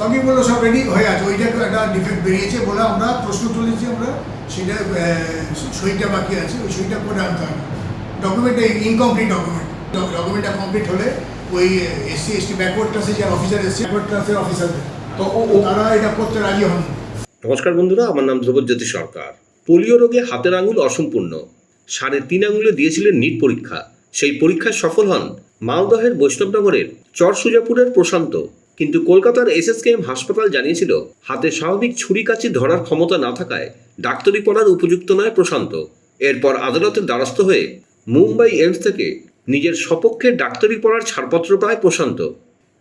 বাকিগুলো সব রেডি হয়ে আছে। ওইটা একটা ডিফেক্ট বেরিয়েছে বলে আমরা প্রশ্ন তুলেছি আমরা। সেটা সইটা বাকি আছে। ওই সইটা করে আনতে হবে। ডকুমেন্টটা ইনকমপ্লিট ডকুমেন্ট ডকুমেন্টটা কমপ্লিট হলে ওই এসসি এসটি ব্যাকওয়ার্ড ক্লাসে যে অফিসার এসছে ব্যাকওয়ার্ড ক্লাসের অফিসারদের তো তারা এটা করতে রাজি হন। নমস্কার বন্ধুরা, আমার নাম ধ্রুবজ্যোতি সরকার। পোলিও রোগে হাতের আঙুল অসম্পূর্ণ। সাড়ে তিন আঙুলে দিয়েছিলেন নিট পরীক্ষা। সেই পরীক্ষায় সফল হন মালদহের বৈষ্ণবনগরের চরসুজাপুরের প্রশান্ত। কিন্তু কলকাতার এসএসকেএম হাসপাতাল জানিয়েছিল, হাতে স্বাভাবিক ছুরি কাচি ধরার ক্ষমতা না থাকায় ডাক্তারি পড়ার উপযুক্ত নয় প্রশান্ত। এরপর আদালতের দ্বারস্থ হয়ে মুম্বাই এইমস থেকে নিজের সপক্ষে ডাক্তারি পড়ার ছাড়পত্র পায় প্রশান্ত।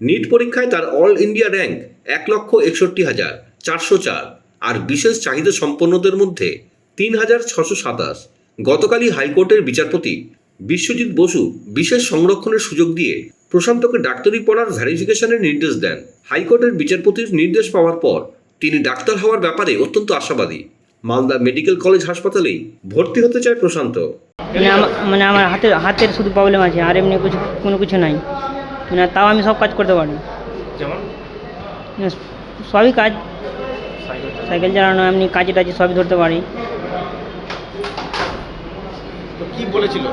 নিট পরীক্ষায় তার অল ইন্ডিয়া র্যাঙ্ক এক লক্ষ একষট্টি হাজার চারশো চার আর বিশেষ চাহিদা সম্পন্নদের মধ্যে তিন হাজার ছশো সাতাশ। গতকালই হাইকোর্টের বিচারপতি বিশ্বজিৎ বসু বিশেষ সংরক্ষণের সুযোগ দিয়ে প্রশান্তকে ডাক্তারি পড়ার ভ্যারিফিকেশনের নির্দেশ দেন। হাইকোর্টের বিচারপতির নির্দেশ পাওয়ার পর তিনি ডাক্তার হওয়ার ব্যাপারে অত্যন্ত আশাবাদী। মালদা মেডিকেল কলেজ হাসপাতালেই ভর্তি হতে চায় প্রশান্ত। মানে আমা- মানে আমার হাতের হাতের শুধু প্রবলেম আছে আর এমনি কিছু কোনো কিছু নাই। মানে তাও আমি সব কাজ করতে পারি। যেমন? মানে সবই কাজ। সাইকেল চালানো এমনি কাজে টাজে সবই ধরতে পারি। তো কি বলেছিল?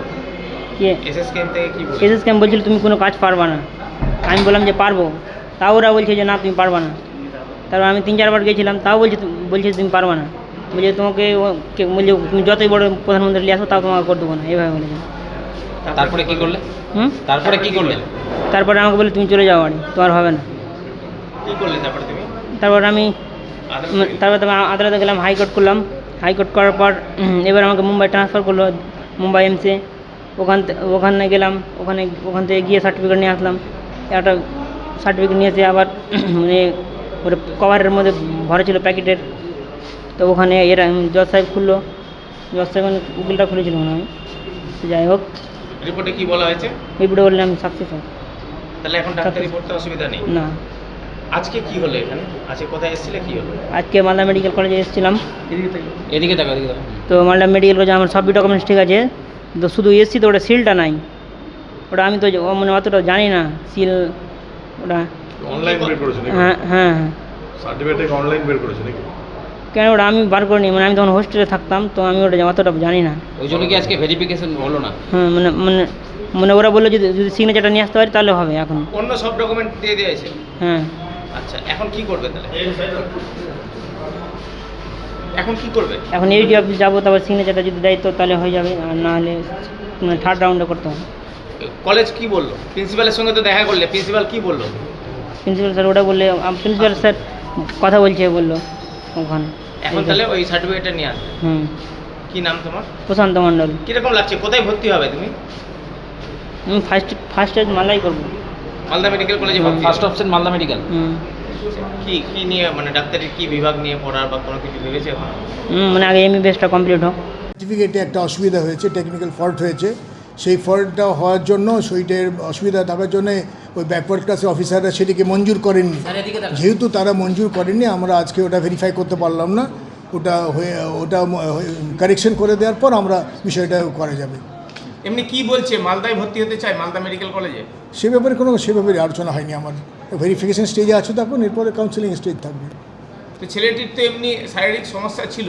কে? এসএস ক্যাম্প থেকে কি এসএস ক্যাম্প বলছিল তুমি কোনো কাজ পারবা না। আমি বললাম যে পারব। তাও ওরা বলছে যে না তুমি পারবা না। তারপর আমি তিন চারবার গেছিলাম তাও বলছে বলছে তুমি পারবা না। বলছে তোমাকে বলছে তুমি যতই বড় প্রধানমন্ত্রী নিয়ে আসো তাও তোমাকে করে দেবো না। এইভাবে বলেছে। তারপরে কি করলে? হুম? তারপরে কি করলে? তারপরে আমাকে বলে তুমি চলে যাও বাড়ি তোমার হবে না। কি করলে তারপরে তুমি? তারপর আমি? তারপর তোমার আদালতে গেলাম হাইকোর্ট করলাম। হাইকোর্ট করার পর এবার আমাকে মুম্বাই ট্রান্সফার করল মুম্বাই এমসে ওখান ওখানে গেলাম ওখানে ওখান থেকে গিয়ে সার্টিফিকেট নিয়ে আসলাম। একটা সার্টিফিকেট নিয়ে এসে আবার মানে ওটা কভারের মধ্যে ভরা ছিল প্যাকেটের। তো ওখানে এরা জজ সাহেব খুললো। জজ সাহেব মানে উকিলটা খুলেছিল মনে হয়। যাই হোক। রিপোর্টে কি বলা হয়েছে? এবারে বললাম সাকসেস হয়। তাহলে এখন ডাক্তারি পড়তে অসুবিধা নেই। না। আজকে কি হলো এখানে? আজকে কোথায় এসেছিলে? কি হলো? আজকে মালদা মেডিকেল কলেজে এসেছিলাম। এদিকে দেখো এদিকে দেখো তো মালদা মেডিকেল কলেজে আমার সবই ডকুমেন্টস ঠিক আছে। তো শুধু এসছি তো ওটা সিলটা নাই। ওটা আমি তো ও মানে অতটা জানি না সিল ওটা। অনলাইন বের করেছে হ্যাঁ হ্যাঁ হ্যাঁ। সার্টিফিকেট অনলাইন বের করেছে নাকি? কেন ওটা আমি বার করিনি মানে আমি তখন হোস্টেলে থাকতাম তো আমি ওটা অতটা জানি না। ওই জন্য কি আজকে ভেরিফিকেশন হলো না? হ্যাঁ মানে মানে মানে ওরা বলল যদি যদি সিগনেচারটা নিয়ে আসতে পারি তাহলে হবে এখন। অন্য সব ডকুমেন্ট দিয়ে দিয়েছে? হ্যাঁ। আচ্ছা এখন কি করবে তাহলে? এখন কি করবে? এখন এইচডি অফিস যাব তারপর সিগনেচারটা যদি দেয় তো তাহলে হয়ে যাবে আর না হলে মানে থার্ড রাউন্ডে করতে হবে। কলেজ কি বলল? প্রিন্সিপালের সঙ্গে তো দেখা করলে প্রিন্সিপাল কি বলল? প্রিন্সিপাল স্যার ওটা বললে প্রিন্সিপাল স্যার কথা বলছে বলল ওখানে। এখন তাহলে ওই সার্টিফিকেটটা নিয়ে আসবে হুম। কি নাম তোমার? প্রশান্ত মণ্ডল। কীরকম লাগছে? কোথায় ভর্তি হবে তুমি? আমি ফার্স্ট ফার্স্ট এজ মালাই করব। মালদা মেডিকেল কলেজে ফার্স্ট। অপশন মালদা মেডিকেল হুম। কি কি নিয়ে মানে ডাক্তারির কি বিভাগ নিয়ে পড়ার বা কোনো কিছু ভেবেছে? মানে আগে এমবিবিএসটা কমপ্লিট হোক। সার্টিফিকেটে একটা অসুবিধা হয়েছে টেকনিক্যাল ফল্ট হয়েছে। সেই ফল্টটা হওয়ার জন্য সেইটার অসুবিধা থাকার জন্য ওই ব্যাকওয়ার্ড ক্লাসের অফিসাররা সেটিকে মঞ্জুর করেননি। যেহেতু তারা মঞ্জুর করেননি আমরা আজকে ওটা ভেরিফাই করতে পারলাম না। ওটা হয়ে ওটা কারেকশন করে দেওয়ার পর আমরা বিষয়টা করা যাবে। এমনি কি বলছে? মালদায় ভর্তি হতে চায় মালদা মেডিকেল কলেজে? সে ব্যাপারে কোনো সে ব্যাপারে আলোচনা হয়নি আমার। ভেরিফিকেশন স্টেজে আছে তখন এরপরে কাউন্সিলিং স্টেজ থাকবে। তো ছেলেটির তো এমনি শারীরিক সমস্যা ছিল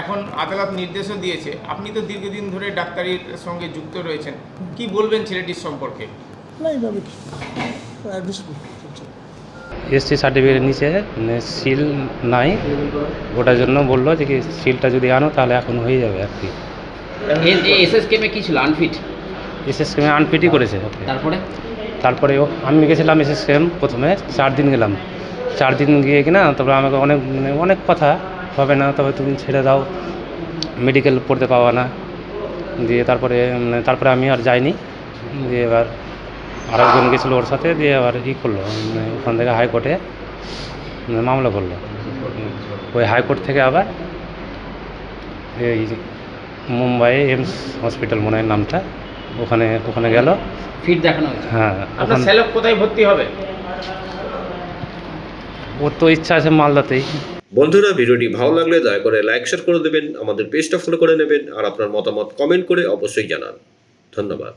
এখন আদালত নির্দেশও দিয়েছে। আপনি তো দীর্ঘদিন ধরে ডাক্তারির সঙ্গে যুক্ত রয়েছেন কি বলবেন ছেলেটির সম্পর্কে? না এইভাবে কিছু এসসি সার্টিফিকেট নিচে মানে সিল নাই। ওটার জন্য বলল যে কি সিলটা যদি আনো তাহলে এখন হয়ে যাবে আর কি। এসএস কেমে কি ছিল? আনফিট এসএস কেমে আনফিটই করেছে। তারপরে? তারপরে আমি গেছিলাম এসএস কেম প্রথমে, চার দিন গেলাম। চার দিন গিয়ে কিনা তারপরে আমাকে অনেক মানে অনেক কথা হবে না, তবে তুমি ছেড়ে দাও মেডিকেল পড়তে পাওয়া না। দিয়ে তারপরে মানে তারপরে আমি আর যাইনি। দিয়ে এবার আরেকজন গেছিল ওর সাথে, দিয়ে এবার ই করল মানে ওখান থেকে হাইকোর্টে মানে মামলা করল। ওই হাইকোর্ট থেকে আবার এই মুম্বাই এমস হসপিটাল মনে হয় নামটা। ওখানে ওখানে গেল। ফিট দেখানো হয়েছে। হ্যাঁ আপনার ওখানে কোথায় ভর্তি হবে? ওর তো ইচ্ছা আছে মালদাতেই। বন্ধুরা ভিডিওটি ভালো লাগলে দয়া করে লাইক শেয়ার করে দেবেন আমাদের পেজটা ফলো করে নেবেন আর আপনার মতামত কমেন্ট করে অবশ্যই জানান। ধন্যবাদ।